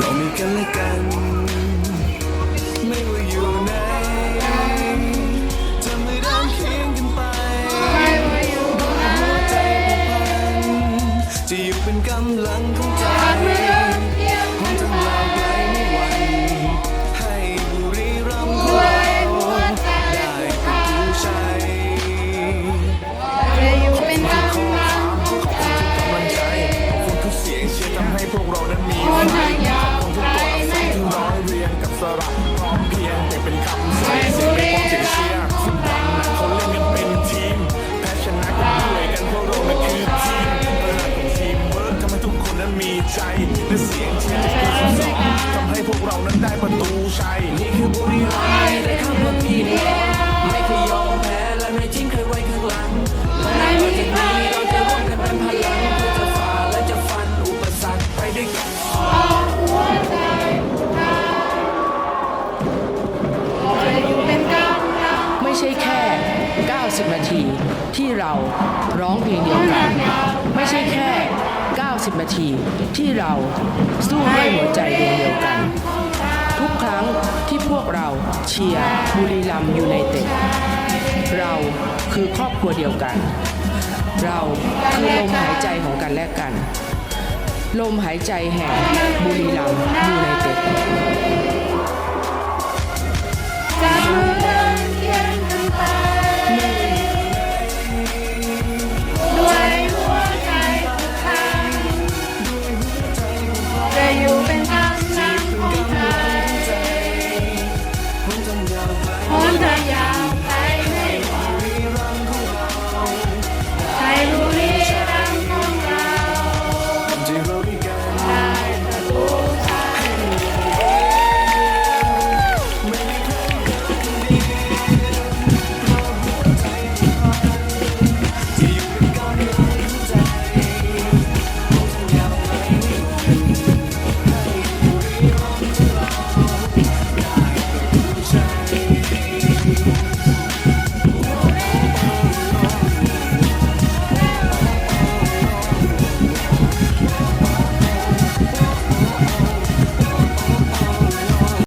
เรามีกันและกัน และเสียงเชียร์สอนทำให้พวกเรานั้นได้ประตูชัยนี่คือบุรีรัมย์ได้คำว่าพี่น้องไม่เคยยอมแพ้และไม่ทิ้งใครไว้ข้างหลังและต่อจากนี้เราจะร่วมกันเป็นพลังเพื่อจะฝ่าและจะฟันอุปสรรคไปด้วยกันไม่ใช่แค่ 90 นาทีที่เราร้องเพลงเดียวกัน ไม่ใช่แค่ 90 นาที ที่เราสู้ด้วยหัวใจดวงเดียวกัน ทุกครั้งที่พวกเราเชียร์บุรีรัมย์ยูไนเต็ดเราคือครอบครัวเดียวกัน เราคือลมหายใจของกันและกัน ลมหายใจแห่งบุรีรัม คนทางยาวไปไม่ไหวไทยบุรีรัมย์ของเราได้ประตูไทยที่อยู่ด้วยกันรู้ใจคงสัญญาไว้